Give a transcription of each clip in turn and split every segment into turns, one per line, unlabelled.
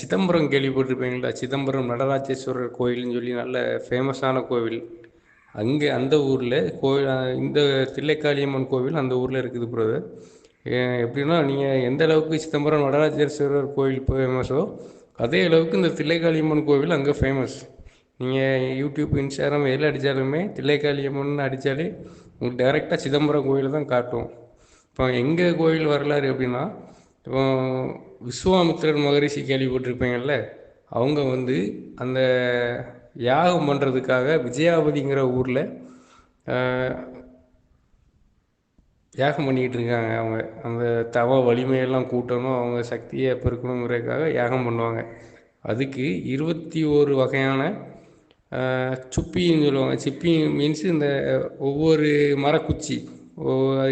சிதம்பரம் கேள்விப்பட்டிருப்பீங்களா? சிதம்பரம் நடராஜேஸ்வரர் கோயில்னு சொல்லி நல்ல ஃபேமஸான கோவில். அங்கே அந்த ஊரில் கோவில் இந்த தில்லைக்காளியம்மன் கோவில் அந்த ஊரில் இருக்குது பிரதர் எப்படின்னா நீங்கள் எந்த அளவுக்கு சிதம்பரம் நடராஜேஸ்வரர் கோயில் ஃபேமஸோ அதே அளவுக்கு இந்த தில்லைக்காளியம்மன் கோவில் அங்கே ஃபேமஸ் நீங்கள் யூடியூப் இன்ஸ்டாகிராம் எதில் அடித்தாலுமே தில்லைக்காளியம்மன் அடித்தாலே உங்களுக்கு டேரெக்டாக சிதம்பரம் கோயில் தான் காட்டும். இப்போ எங்கள் கோயில் வரலாறு எப்படின்னா இப்போ விஸ்வாமித்திரன் மகரிஷி கேள்விப்பட்டிருப்பீங்கள்ல அவங்க வந்து அந்த யாகம் பண்ணுறதுக்காக விஜயாபதிங்கிற ஊரில் யாகம் பண்ணிக்கிட்டு இருக்காங்க. அவங்க அந்த தவ வலிமையெல்லாம் கூட்டணும் அவங்க சக்தியை பெருக்கணுங்கிறதுக்காக யாகம் பண்ணுவாங்க. அதுக்கு இருபத்தி ஒரு வகையான சுப்பின்னு சொல்லுவாங்க. சிப்பி மீன்ஸ் இந்த ஒவ்வொரு மரக்குச்சி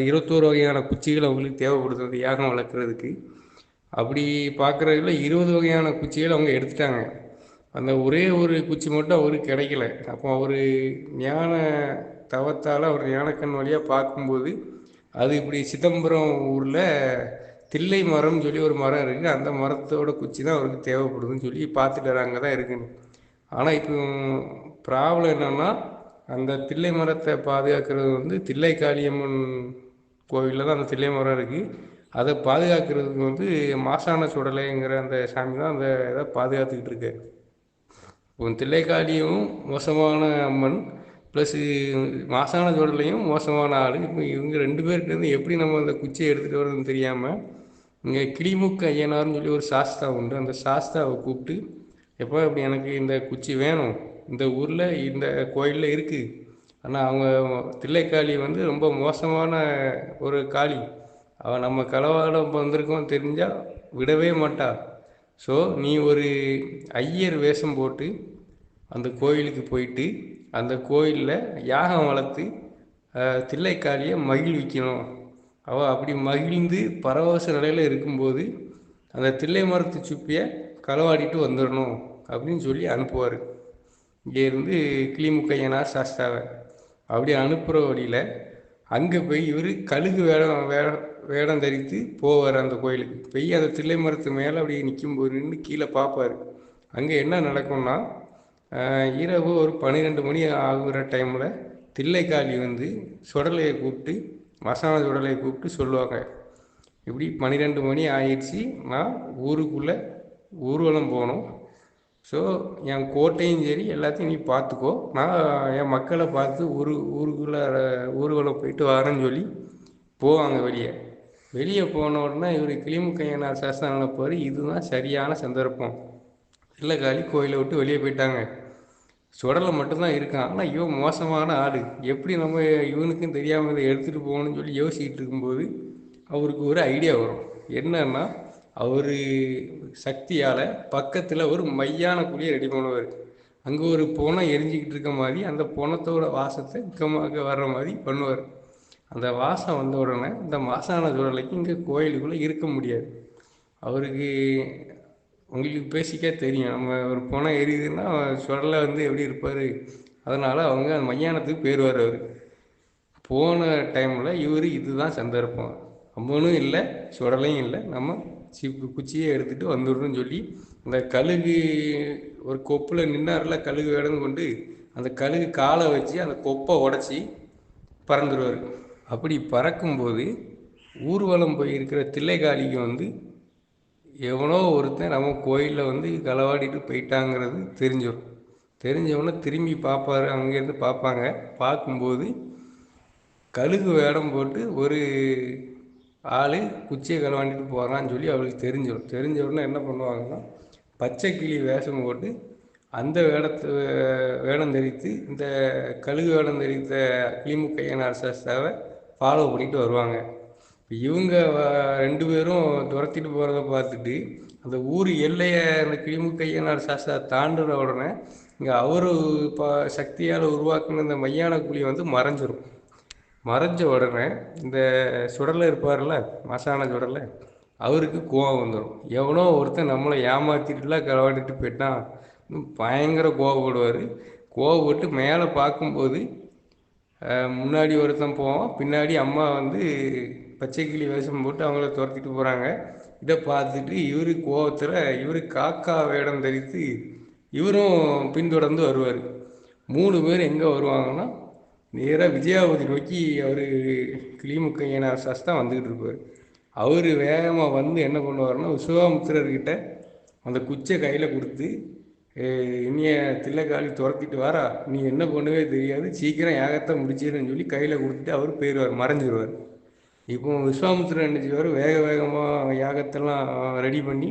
இருபத்தோரு வகையான குச்சிகள் அவங்களுக்கு தேவைப்படுது அந்த யாகம் வளர்க்குறதுக்கு. அப்படி பார்க்குறதுல இருபது வகையான குச்சிகள் அவங்க எடுத்துட்டாங்க. அந்த ஒரே ஒரு குச்சி மட்டும் அவருக்கு கிடைக்கல. அப்போ அவர் ஞான தவத்தால் அவர் ஞானக்கண் வழியாக பார்க்கும்போது அது இப்படி சிதம்பரம் ஊரில் தில்லை மரம்னு சொல்லி ஒரு மரம் இருக்குது அந்த மரத்தோட குச்சி தான் அவருக்கு தேவைப்படுதுன்னு சொல்லி பார்த்துட்டு அங்கே தான் இருக்குன்னு. ஆனால் இப்போ ப்ராப்ளம் என்னென்னா அந்த தில்லை மரத்தை பாதுகாக்கிறது வந்து தில்லை காளியம்மன் கோவிலில் தான் அந்த தில்லை மரம் இருக்குது அதை பாதுகாக்கிறதுக்கு வந்து மாசான சுடலைங்கிற அந்த சாமி தான் அந்த இதை பாதுகாத்துக்கிட்டு இருக்கு. இப்போ தில்லைக்காளியும் மோசமான அம்மன் ப்ளஸ் மாசான சுடலையும் மோசமான ஆள். இப்போ இவங்க ரெண்டு பேருக்கு எப்படி நம்ம அந்த குச்சியை எடுத்துகிட்டு வர்றதுன்னு தெரியாமல் இங்கே கிளிமுக்கு ஐயனார்னு சொல்லி ஒரு சாஸ்தா உண்டு. அந்த சாஸ்தாவை கூப்பிட்டு எப்போ இப்படி எனக்கு இந்த குச்சி வேணும். இந்த ஊரில் இந்த கோயிலில் இருக்குது ஆனால் அவங்க தில்லைக்காளி வந்து ரொம்ப மோசமான ஒரு காளி. அவன் நம்ம களவாடம் வந்திருக்கோம் தெரிஞ்சால் விடவே மாட்டா ஸோ நீ ஒரு ஐயர் வேஷம் போட்டு அந்த கோயிலுக்கு போயிட்டு அந்த கோயிலில் யாகம் வளர்த்து தில்லைக்காளியை மகிழ்விக்கணும். அவள் அப்படி மகிழ்ந்து பரவச நிலையில் இருக்கும்போது அந்த தில்லை மரத்து சுப்பியை களவாடிட்டு வந்துடணும் அப்படின்னு சொல்லி அனுப்புவார். இங்கேருந்து கிளிமுக்கையனார் சாஸ்தாவை. அப்படி அனுப்புகிற வழியில் அங்கே போய் இவர் கழுகு வேடம் வேடம் வேடம் தரித்து போவார் அந்த கோயிலுக்கு. போய் அந்த தில்லை மரத்து மேலே அப்படியே நிற்கும்போது நின்று கீழே பார்ப்பார் அங்கே என்ன நடக்கும்னா இரவு ஒரு பன்னிரெண்டு மணி ஆகுற டைமில் தில்லைக்காளி வந்து சுடலையை கூப்பிட்டு மசாலா சுடலையை கூப்பிட்டு சொல்லுவாங்க. இப்படி பன்னிரெண்டு மணி ஆயிடுச்சு நான் ஊருக்குள்ளே ஊர்வலம் போகணும் ஸோ என் கோட்டையும் சரி எல்லாத்தையும் நீ பார்த்துக்கோ. நான் என் மக்களை பார்த்து ஊரு ஊருக்குள்ளே ஊருக்குள்ளே போயிட்டு வரேன்னு சொல்லி போவாங்க வெளியே. வெளியே போன உடனே இவர் கிளிமுக்கையனார் சாஸ்திரம் நினைப்பார் இதுதான் சரியான சந்தர்ப்பம். இல்லை காலி கோயிலை விட்டு வெளியே போயிட்டாங்க. சுடலை மட்டும்தான் இருக்கான். ஆனால் இவன் மோசமான ஆள். எப்படி நம்ம இவனுக்கும் தெரியாமல் இதை எடுத்துகிட்டு போகணும்னு சொல்லி யோசிக்கிட்டு இருக்கும்போது அவருக்கு ஒரு ஐடியா வரும். என்னன்னா அவர் சக்தியால் பக்கத்தில் ஒரு மையான குழியை ரெடி பண்ணுவார். அங்கே ஒரு புனம் எரிஞ்சிக்கிட்டு இருக்க மாதிரி அந்த புனத்தோட வாசத்தை இக்கமாக வர்ற மாதிரி பண்ணுவார். அந்த வாசம் வந்த உடனே இந்த மாசான சூழலைக்கு இங்கே கோயிலுக்குள்ளே இருக்க முடியாது. அவருக்கு உங்களுக்கு பேசிக்கே தெரியும். நம்ம ஒரு புனம் எரியுதுன்னா சுடலை வந்து எப்படி இருப்பார்? அதனால் அவங்க அந்த மையானத்துக்கு போயிடுவார் அவர். போன டைமில் இவர் இதுதான் சந்தர்ப்பம். அம்மனும் இல்லை சுடலையும் இல்லை நம்ம குச்சியை எடுத்துகிட்டு வந்துடணும்னு சொல்லி அந்த கழுகு ஒரு கொப்பில் நின்னார்ல கழுகு வேடம் கொண்டு அந்த கழுகு காலை வச்சு அந்த கொப்பை உடச்சி பறந்துடுவார் அப்படி பறக்கும்போது ஊர்வலம் போயிருக்கிற தில்லைக்காளிக்கு வந்து எவனோ ஒருத்தன் நம்ம கோயிலில் வந்து களவாடிட்டு போயிட்டாங்கிறது தெரிஞ்சிடும் தெரிஞ்சவொன்னே திரும்பி பார்ப்பாரு அங்கேருந்து பார்ப்பாங்க பார்க்கும்போது கழுகு வேடம் போட்டு ஒரு ஆள் குச்சியை களவாண்டிட்டு போகிறான்னு சொல்லி அவளுக்கு தெரிஞ்சிடும். தெரிஞ்ச உடனே என்ன பண்ணுவாங்கன்னா பச்சை கிளி வேஷம் போட்டு அந்த வேடத்தை வேடம் தெரிவித்து இந்த கழுகு வேடம் தெரிவித்த கிளிமுக்கையன் சாஸ்தாவை ஃபாலோ பண்ணிட்டு வருவாங்க. இப்போ இவங்க ரெண்டு பேரும் துரத்திட்டு போகிறத பார்த்துட்டு அந்த ஊர் எல்லையை அந்த கிளிமுக்கையனார் சாஸ்தா தாண்டுற உடனே இங்கே அவர் இப்போ சக்தியால் உருவாக்குன இந்த மையான குழி வந்து மறைஞ்சிரும். மறைஞ்ச உடனே இந்த சுடலை இருப்பார்ல மசான சுடலை அவருக்கு கோவம் வந்துடும் எவனோ ஒருத்தன் நம்மளை ஏமாத்திட்டுலாம் களவாடிட்டு போயிட்டான். பயங்கர கோவப்படுவார். கோவப்பட்டு மேலே பார்க்கும்போது முன்னாடி ஒருத்தன் போவான். பின்னாடி அம்மா வந்து பச்சை கிளி வேஷம் போட்டு அவங்கள துரத்திட்டு போகிறாங்க இதை பார்த்துட்டு இவர் கோவத்தில் இவர் காக்கா வேடம் தரித்து இவரும் பின்தொடர்ந்து வருவார். மூணு பேர் எங்கே வருவாங்கன்னா நேராக விஜயாவதி நோக்கி அவர் கிளிமுக்கையன தான் வந்துக்கிட்டு இருப்பார். அவர் வேகமாக வந்து என்ன பண்ணுவார்னா விஸ்வாமித்திரர்கிட்ட அந்த குச்சை கையில் கொடுத்து இனிய தில்லைக்காளி துரத்திட்டு வாரா நீ என்ன பண்ணுவே தெரியாது. சீக்கிரம் யாகத்தை முடிச்சிருன்னு சொல்லி கையில் கொடுத்துட்டு அவர் போயிடுவார் மறைஞ்சிருவார். இப்போ விஸ்வாமித்திரன் என்ன செய்வார்? வேக வேகமாக யாகத்தெல்லாம் ரெடி பண்ணி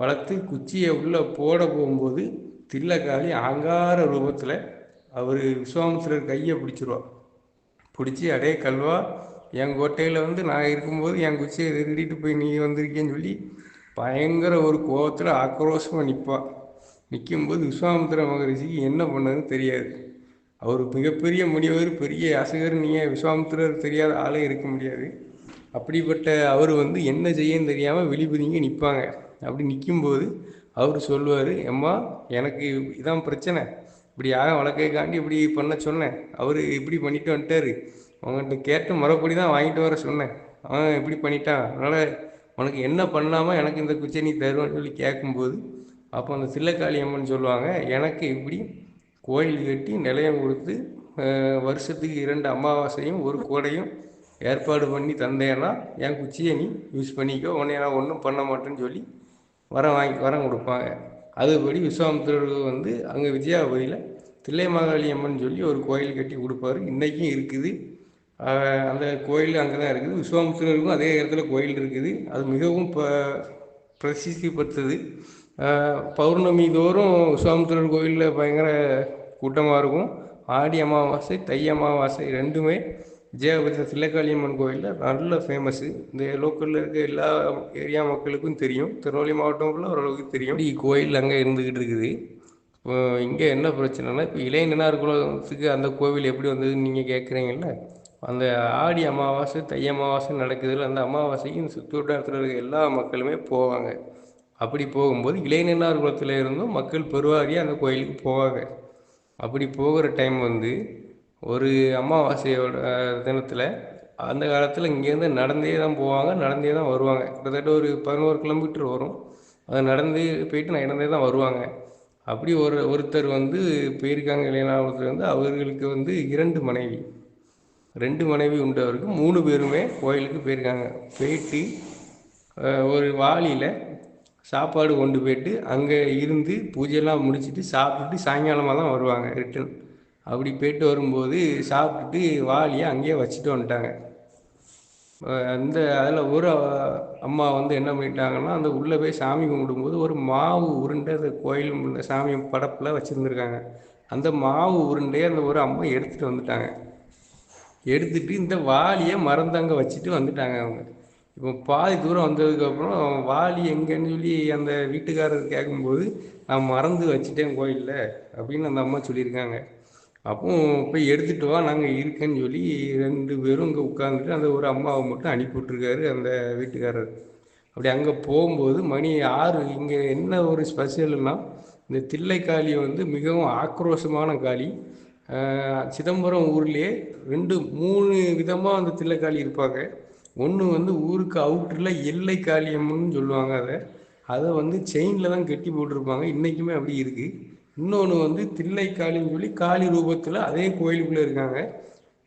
வளர்த்து குச்சியை உள்ளே போட போகும்போது தில்லக்காளி ஆங்கார ரூபத்தில் அவர் விஸ்வாமித்திரர் கையை பிடிச்சிருவா பிடிச்சி அடே கல்வா என் கோட்டையில் வந்து நான் இருக்கும்போது என் குச்சியை திருடிட்டு போய் நீ வந்திருக்கேன்னு சொல்லி பயங்கர ஒரு கோபத்தில் ஆக்ரோஷமாக நிற்பாள் நிற்கும்போது விஸ்வாமித்திர மகரிஷிக்கு என்ன பண்ணதுன்னு தெரியாது. அவர் மிகப்பெரிய முனிவர் பெரிய அசகர் நீங்கள் விஸ்வாமித்திரர் தெரியாத ஆளே இருக்க முடியாது. அப்படிப்பட்ட அவர் வந்து என்ன செய்யன்னு தெரியாமல் வெளிப்பதிங்க நிற்பாங்க அப்படி நிற்கும்போது அவர் சொல்லுவார் எம்மா எனக்கு இதான் பிரச்சனை. இப்படி வழக்கை காண்டி இப்படி பண்ண சொன்னேன். அவர் இப்படி பண்ணிட்டு வந்துட்டாரு. அவங்கள்ட்ட கேட்டு மறுபடி தான் வாங்கிட்டு வர சொன்னேன். அவன் இப்படி பண்ணிட்டான் அதனால் உனக்கு என்ன பண்ணாமல் எனக்கு இந்த குச்சை நீ தருவான்னு சொல்லி கேட்கும்போது அப்போ அந்த சில்லக்காளி அம்மன் சொல்லுவாங்க எனக்கு இப்படி கோயில் கட்டி நிலையம் கொடுத்து வருஷத்துக்கு இரண்டு அமாவாசையும் ஒரு கோடையும் ஏற்பாடு பண்ணி தந்தேன்னா என் குச்சியை நீ யூஸ் பண்ணிக்கோ. உன்னை நான் ஒன்றும் பண்ண மாட்டேன்னு சொல்லி வரம் வாங்கி வரம் கொடுப்பாங்க. அதுபடி விஸ்வாமித்திரர் வந்து அங்கே விஜயாபதியில் தில்லை மாகாளி அம்மன் சொல்லி ஒரு கோயில் கட்டி கொடுப்பாரு. இன்றைக்கும் இருக்குது. அந்த கோயில் அங்கே தான் இருக்குது. விஸ்வாமித்திரருக்கும் அதே இடத்துல கோயில் இருக்குது. அது மிகவும் ப பிரசித்தி பெற்றது பௌர்ணமி தோறும் விஸ்வாமித்திரர் கோயிலில் பயங்கர கூட்டமாக இருக்கும். ஆடி அமாவாசை தை அமாவாசை ரெண்டுமே விஜயபுர சில்லக்காளியம்மன் கோயிலில் நல்ல ஃபேமஸ்ஸு இந்த லோக்கலில் இருக்க எல்லா ஏரியா மக்களுக்கும் தெரியும். திருநெல்வேலி மாவட்டம் ஃபுல்லாக ஓரளவுக்கு தெரியும். கோயில் அங்கே இருந்துக்கிட்டு இருக்குது. இப்போ இங்கே என்ன பிரச்சனைனா இப்போ இளைஞனார் குலத்துக்கு அந்த கோவில் எப்படி வந்ததுன்னு நீங்கள் கேட்குறீங்கல்ல அந்த ஆடி அமாவாசை தை அமாவாசை நடக்குதுல அந்த அமாவாசைக்கு இந்த சுற்றுவட்டாரத்தில் இருக்க எல்லா மக்களுமே போவாங்க. அப்படி போகும்போது இளைஞனார் குலத்தில் இருந்தும் மக்கள் பெருவாரியாக அந்த கோயிலுக்கு போவாங்க. அப்படி போகிற டைம் வந்து ஒரு அமாவாசையோட தினத்தில் அந்த காலத்தில் இங்கேருந்து நடந்தே தான் போவாங்க நடந்தே தான் வருவாங்க. கிட்டத்தட்ட ஒரு பதினோரு கிலோமீட்டர் வரும். அதை நடந்து போயிட்டு நடந்தே தான் வருவாங்க. அப்படி ஒரு ஒருத்தர் வந்து போயிருக்காங்க இளைஞர் வந்து அவர்களுக்கு வந்து இரண்டு மனைவி. ரெண்டு மனைவி உண்டவருக்கு மூணு பேருமே கோயிலுக்கு போயிருக்காங்க. போயிட்டு ஒரு வாளியில் சாப்பாடு கொண்டு போயிட்டு அங்கே இருந்து பூஜையெல்லாம் முடிச்சுட்டு சாப்பிட்டுட்டு சாயங்காலமாக தான் வருவாங்க ரிட்டன் அப்படி போயிட்டு வரும்போது சாப்பிட்டுட்டு வாளியை அங்கேயே வச்சுட்டு வந்துட்டாங்க. அந்த அதில் ஒரு அம்மா வந்து என்ன பண்ணிட்டாங்கன்னா அந்த உள்ளே போய் சாமி கும்பிடும்போது ஒரு மாவு உருண்டை அந்த கோயில் சாமி படப்பில் வச்சுருந்துருக்காங்க. அந்த மாவு உருண்டையை அந்த ஒரு அம்மா எடுத்துகிட்டு வந்துட்டாங்க. எடுத்துட்டு இந்த வாளியை மறந்து அங்கே வச்சுட்டு வந்துட்டாங்க அவங்க. இப்போ பாதி தூரம் வந்ததுக்கப்புறம் வாலி எங்கேன்னு சொல்லி அந்த வீட்டுக்காரர் கேட்கும்போது நான் மறந்து வச்சுட்டேன் கோயிலில் அப்படின்னு அந்த அம்மா சொல்லியிருக்காங்க. அப்போ போய் எடுத்துகிட்டு வா நாங்கள் இருக்கேன்னு சொல்லி ரெண்டு பேரும் இங்கே உட்காந்துட்டு அந்த ஒரு அம்மாவை மட்டும் அனுப்பி விட்ருக்காரு அந்த வீட்டுக்காரர். அப்படி அங்கே போகும்போது மணி ஆறு இங்கே என்ன ஒரு ஸ்பெஷல்னா இந்த தில்லைக்காளி வந்து மிகவும் ஆக்ரோஷமான காளி. சிதம்பரம் ஊர்லேயே ரெண்டு மூணு விதமாக அந்த தில்லைக்காளி இருப்பாங்க. ஒன்று வந்து ஊருக்கு அவுட்டரில் எல்லை காளியம்னு சொல்லுவாங்க அதை. அதை வந்து செயினில் தான் கட்டி போட்டிருப்பாங்க. இன்றைக்குமே அப்படி இருக்குது இன்னொன்று வந்து தில்லை காளின்னு சொல்லி காளி ரூபத்தில் அதே கோயிலுக்குள்ளே இருக்காங்க.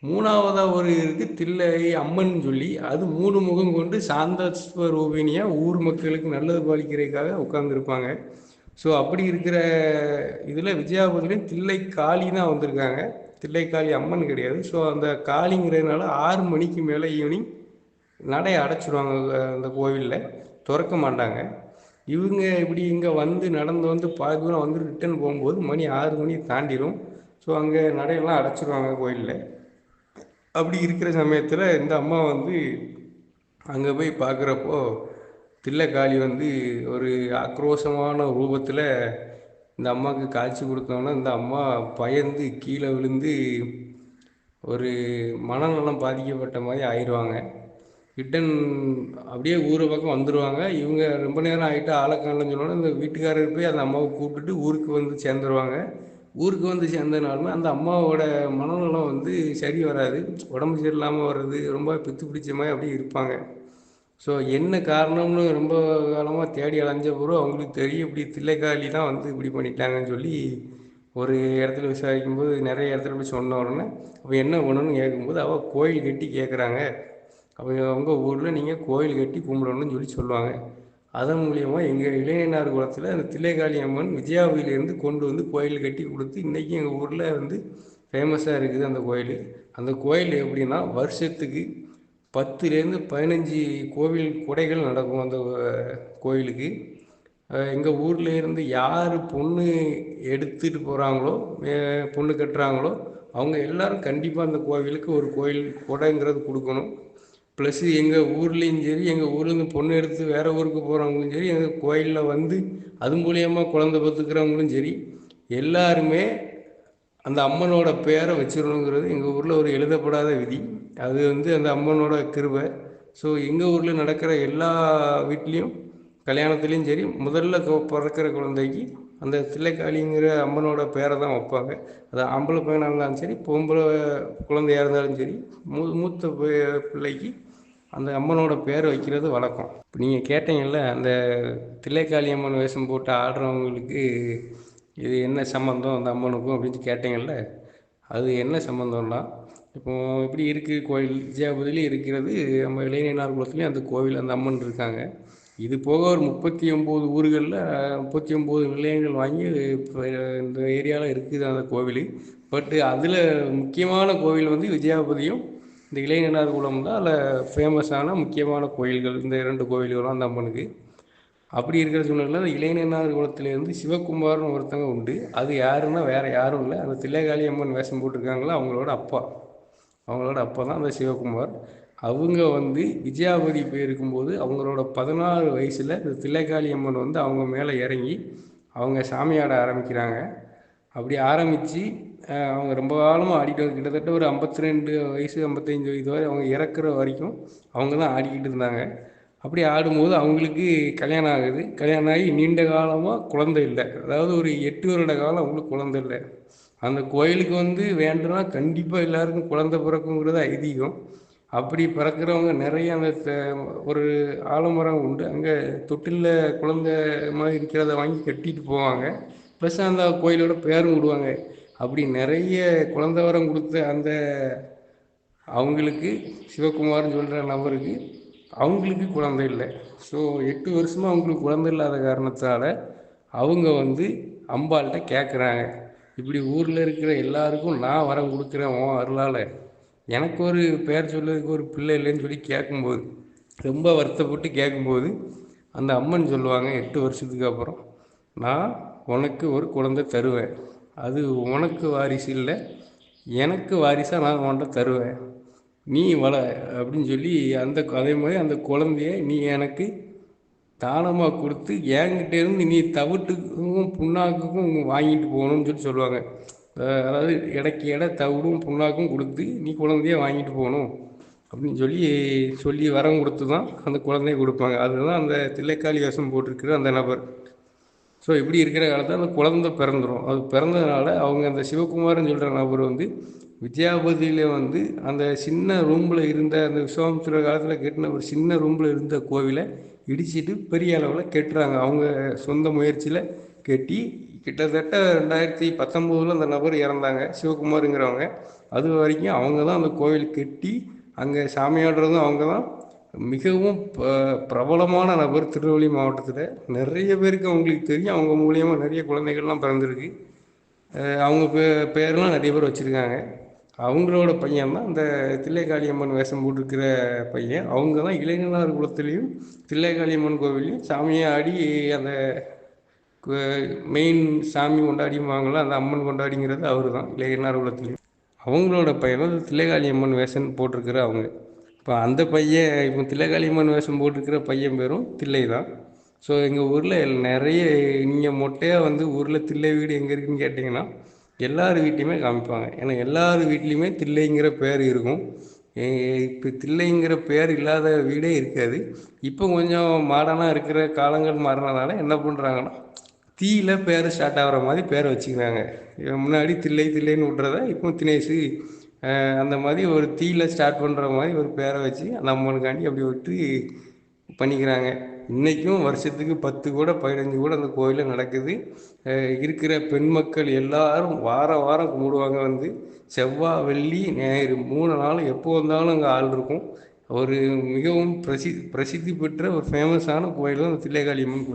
மூணாவதாக ஒரு இருக்குது தில்லை அம்மன் சொல்லி. அது மூணு முகம் கொண்டு சாந்தஸ்வ ரூபினியாக ஊர் மக்களுக்கு நல்லது பாலிக்கிறதுக்காக உட்காந்துருப்பாங்க ஸோ அப்படி இருக்கிற இதில் விஜயாபுரத்துலேயும் தில்லை காளி தான் வந்திருக்காங்க. தில்லை காளி அம்மன் கிடையாது. ஸோ அந்த காளிங்கிறதுனால ஆறு மணிக்கு மேலே ஈவினிங் நடை அடைச்சிடுவாங்க அந்த கோவிலில். திறக்க மாட்டாங்க. இவங்க இப்படி இங்கே வந்து நடந்து வந்து பாதி தூரம் வந்து ரிட்டர்ன் போகும்போது மணி ஆறு மணி தாண்டிடும் ஸோ அங்கே நடையெல்லாம் அடைச்சிருவாங்க கோயிலில். அப்படி இருக்கிற சமயத்தில் இந்த அம்மா வந்து அங்கே போய் பார்க்குறப்போ தில்லைக்காளி வந்து ஒரு ஆக்ரோஷமான ரூபத்தில் இந்த அம்மாவுக்கு காய்ச்சி கொடுத்தோன்னா இந்த அம்மா பயந்து கீழே விழுந்து ஒரு மனநலம் பாதிக்கப்பட்ட மாதிரி ஆயிடுவாங்க ரிட்டன் அப்படியே ஊரை பக்கம் வந்துடுவாங்க இவங்க ரொம்ப நேரம் ஆகிட்டு ஆளக்கானலன்னு சொன்னோன்னே இந்த வீட்டுக்காரர் போய் அந்த அம்மாவை கூப்பிட்டுட்டு ஊருக்கு வந்து சேர்ந்துருவாங்க. ஊருக்கு வந்து சேர்ந்தனாலுமே அந்த அம்மாவோட மனநலம் வந்து சரி வராது. உடம்பு சரியில்லாமல் வர்றது ரொம்ப பித்து பிடிச்ச மாதிரி அப்படியே இருப்பாங்க. ஸோ என்ன காரணம்னு ரொம்ப காலமாக தேடி அலைஞ்ச பிறகு அவங்களுக்கு தெரியும். இப்படி தில்லைக்காளி தான் வந்து இப்படி பண்ணிட்டாங்கன்னு சொல்லி ஒரு இடத்துல விசாரிக்கும்போது நிறைய இடத்துல போய் சொன்ன உடனே அப்போ என்ன பண்ணணும்னு கேட்கும்போது அவள் கோயில் கட்டி கேட்குறாங்க. அப்போ உங்கள் ஊரில் நீங்கள் கோயில் கட்டி கும்பிடணும்னு சொல்லி சொல்லுவாங்க. அதன் மூலியமாக எங்கள் இளைஞனார் குளத்தில் அந்த தில்லைகாளி அம்மன் விஜயாவிலேருந்து கொண்டு வந்து கோயில் கட்டி கொடுத்து இன்றைக்கி எங்கள் ஊரில் வந்து ஃபேமஸாக இருக்குது அந்த கோயில். அந்த கோயில் எப்படின்னா வருஷத்துக்கு பத்துலேருந்து பதினஞ்சு கோவில் கொடைகள் நடக்கும் அந்த கோயிலுக்கு. எங்கள் ஊரில் இருந்து யார் பொண்ணு எடுத்துகிட்டு போகிறாங்களோ பொண்ணு கட்டுறாங்களோ அவங்க எல்லாரும் கண்டிப்பாக அந்த கோவிலுக்கு ஒரு கோயில் கொடைங்கிறது கொடுக்கணும். ப்ளஸ்ஸு எங்கள் ஊர்லேயும் சரி எங்கள் ஊர்லேருந்து பொண்ணு எடுத்து வேறு ஊருக்கு போகிறவங்களும் சரி எங்கள் கோயிலில் வந்து அது மூலியமாக குழந்த பார்த்துக்கிறவங்களும் சரி எல்லாருமே அந்த அம்மனோட பேரை வச்சிடணுங்கிறது எங்கள் ஊரில் ஒரு எழுதப்படாத விதி. அது வந்து அந்த அம்மனோட கிருபை. ஸோ எங்கள் ஊரில் நடக்கிற எல்லா வீட்லேயும் கல்யாணத்துலேயும் சரி முதல்ல பிறக்கிற குழந்தைக்கு அந்த தில்லைக்காளிங்கிற அம்மனோட பேரை தான் வைப்பாங்க. அது ஆம்பளை பையனாக இருந்தாலும் சரி பொம்பளை குழந்தையாக இருந்தாலும் சரி மூ மூத்த பிள்ளைக்கு அந்த அம்மனோட பேர் வைக்கிறது வழக்கம். இப்போ நீங்கள் கேட்டீங்கல்ல அந்த தில்லைக்காளி அம்மன் வேஷம் போட்டு ஆடுறவங்களுக்கு இது என்ன சம்மந்தம் அந்த அம்மனுக்கும் அப்படின்னு கேட்டீங்கல்ல அது என்ன சம்மந்தம்னா இப்போ இப்படி இருக்குது கோயில் விஜயாபதிலையும் இருக்கிறது நம்ம இளைஞனார் குலத்துலேயும் அந்த கோவில் அந்த அம்மன் இருக்காங்க. இது போக ஒரு முப்பத்தி ஒம்பது ஊர்களில் முப்பத்தி ஒம்பது நிலையங்கள் வாங்கி இப்போ இந்த ஏரியாவில் இருக்குது அந்த கோவில். பட்டு அதில் முக்கியமான கோவில் வந்து விஜயாபதியும் இந்த இளைஞனார் குளம் தான் அதில் ஃபேமஸான முக்கியமான கோயில்கள் இந்த இரண்டு கோவில்களும் அந்த அம்மனுக்கு. அப்படி இருக்கிற சூழ்நிலையில் அந்த இளைஞனார் குளத்துலேருந்து சிவகுமார்னு ஒருத்தங்க உண்டு. அது யாருன்னா வேறு யாரும் இல்லை. அந்த தில்லைகாளி அம்மன் வேஷம் போட்டிருக்காங்களோ அவங்களோட அப்பா. அவங்களோட அப்பா தான் அந்த சிவகுமார். அவங்க வந்து விஜயாபதி போயிருக்கும்போது அவங்களோட பதினாறு வயசில் இந்த தில்லைக்காளி அம்மன் வந்து அவங்க மேலே இறங்கி அவங்க சாமியாட ஆரம்பிக்கிறாங்க. அப்படி ஆரம்பித்து அவங்க ரொம்ப காலமாக ஆடிட்டு கிட்டத்தட்ட ஒரு ஐம்பத்தி ரெண்டு வயசு ஐம்பத்தஞ்சு வயது வரை அவங்க இறக்குற வரைக்கும் அவங்க தான் ஆடிக்கிட்டு இருந்தாங்க. அப்படி ஆடும்போது அவங்களுக்கு கல்யாணம் ஆகுது. கல்யாணம் ஆகி நீண்ட காலமாக குழந்தை இல்லை. அதாவது ஒரு எட்டு வருட காலம் அவங்களுக்கு குழந்தை இல்லை. அந்த கோயிலுக்கு வந்து வேண்டுனா கண்டிப்பாக எல்லாருக்கும் குழந்த பிறக்குங்கிறது ஐதீகம். அப்படி பிறக்கிறவங்க நிறைய அந்த ஒரு ஆலமரம் உண்டு. அங்கே தொட்டிலில் குழந்த மாதிரி இருக்கிறத வாங்கி கட்டிட்டு போவாங்க. ப்ளஸ் அந்த கோயிலோட பேரும் விடுவாங்க. அப்படி நிறைய குழந்த வரம் கொடுத்த அந்த அவங்களுக்கு சிவகுமார்னு சொல்கிற நபருக்கு அவங்களுக்கு குழந்தை இல்லை. ஸோ எட்டு வருஷமாக அவங்களுக்கு குழந்தை இல்லாத காரணத்தால் அவங்க வந்து அம்பாள்கிட்ட கேட்குறாங்க இப்படி ஊரில் இருக்கிற எல்லாருக்கும் நான் வரம் கொடுக்குறேன் உன் அருளால். எனக்கு ஒரு பேர் சொல்லதுக்கு ஒரு பிள்ளை இல்லைன்னு சொல்லி கேட்கும்போது ரொம்ப வருத்தப்பட்டு கேட்கும்போது அந்த அம்மன் சொல்லுவாங்க எட்டு வருஷத்துக்கு அப்புறம் நான் உனக்கு ஒரு குழந்தை தருவேன். அது உனக்கு வாரிசு இல்லை எனக்கு வாரிசாக நான் உன்ட்ட தருவேன். நீ வள அப்படின்னு சொல்லி அந்த அதே மாதிரி அந்த குழந்தைய நீ எனக்கு தானமாக கொடுத்து என்கிட்டேருந்து நீ தவிட்டுக்கும் புண்ணாக்குக்கும் வாங்கிட்டு போகணும்னு சொல்லி சொல்லுவாங்க. அதாவது இடைக்கு எடை தவிடும் புண்ணாக்கும் கொடுத்து நீ குழந்தைய வாங்கிட்டு போகணும் அப்படின்னு சொல்லி சொல்லி வரம் கொடுத்து தான் அந்த குழந்தைய கொடுப்பாங்க. அதுதான் அந்த தில்லைக்காளி வேஷம் போட்டிருக்கிற அந்த நபர். ஸோ இப்படி இருக்கிற காலத்தில் அந்த குழந்தை பிறந்துடும் அது பிறந்ததுனால அவங்க அந்த சிவகுமார்னு சொல்கிற நபர் வந்து வித்யாபதியில் வந்து அந்த சின்ன ரூமில் இருந்த அந்த விஸ்வாமிச்சுர காலத்தில் கட்டின ஒரு சின்ன ரூமில் இருந்த கோவிலை இடிச்சிட்டு பெரிய அளவில் கெட்டுறாங்க. அவங்க சொந்த முயற்சியில் கட்டி கிட்டத்தட்ட ரெண்டாயிரத்தி பத்தொம்போதில் அந்த நபர் இறந்தாங்க. சிவகுமாருங்கிறவங்க. அது வரைக்கும் அவங்க தான் அந்த கோவில் கட்டி அங்கே சாமியாடுறதும் அவங்க தான் மிகவும் பிரபலமான நபர் திருநெல்வேலி மாவட்டத்தில். நிறைய பேருக்கு அவங்களுக்கு தெரியும். அவங்க மூலியமாக நிறைய குழந்தைகள்லாம் பிறந்திருக்கு. அவங்க பே பேரெலாம் நிறைய பேர் வச்சுருக்காங்க. அவங்களோட பையன் தான் இந்த தில்லைக்காளியம்மன் வேஷம் போட்டிருக்கிற பையன். அவங்க தான் இளைஞனார் குளத்துலேயும் தில்லைக்காளியம்மன் கோவிலையும் சாமியை ஆடி அந்த மெயின் சாமி கொண்டாடிவாங்களோ அந்த அம்மன் கொண்டாடிங்கிறது அவர் தான் இல்லை குளத்துலேயும் அவங்களோட பையன் தில்லைகாளி அம்மன் வேஷம் போட்டிருக்கிற அவங்க. இப்போ அந்த பையன் இப்போ தில்லைக்காளியம்மன் வேஷம் போட்டிருக்கிற பையன் பேரும் தில்லை தான். ஸோ எங்கள் ஊரில் நிறைய நீங்கள் மொட்டையாக வந்து ஊரில் தில்லை வீடு எங்கே இருக்குன்னு கேட்டிங்கன்னா எல்லார் வீட்லேயுமே காமிப்பாங்க. ஏன்னா எல்லார் வீட்லேயுமே தில்லைங்கிற பேர் இருக்கும். இப்போ தில்லைங்கிற பேர் இல்லாத வீடே இருக்காது. இப்போ கொஞ்சம் மாடர்னாக இருக்கிற காலங்கள் மாறினதால என்ன பண்ணுறாங்கன்னா தீயில பேர் ஸ்டார்ட் ஆகிற மாதிரி பேரை வச்சுக்கிறாங்க. முன்னாடி தில்லை தில்லைன்னு விட்றத இப்போ தினேஷு அந்த மாதிரி ஒரு தீயில ஸ்டார்ட் பண்ணுற மாதிரி ஒரு பேரை வச்சு அந்த அம்மனுக்காண்டி அப்படி விட்டு பண்ணிக்கிறாங்க. இன்றைக்கும் வருஷத்துக்கு பத்து கூட பதினஞ்சு கூட அந்த கோயிலில் நடக்குது. இருக்கிற பெண் மக்கள் எல்லாரும் வாரம் வாரம் கும்பிடுவாங்க வந்து செவ்வாய் வெள்ளி ஞாயிறு மூணு நாளும் எப்போ வந்தாலும் அங்கே ஆள் இருக்கும். ஒரு மிகவும் பிரசி பிரசித்தி பெற்ற ஒரு ஃபேமஸான கோயில் தான் இந்த தில்லைகாளி அம்மன் கோயில்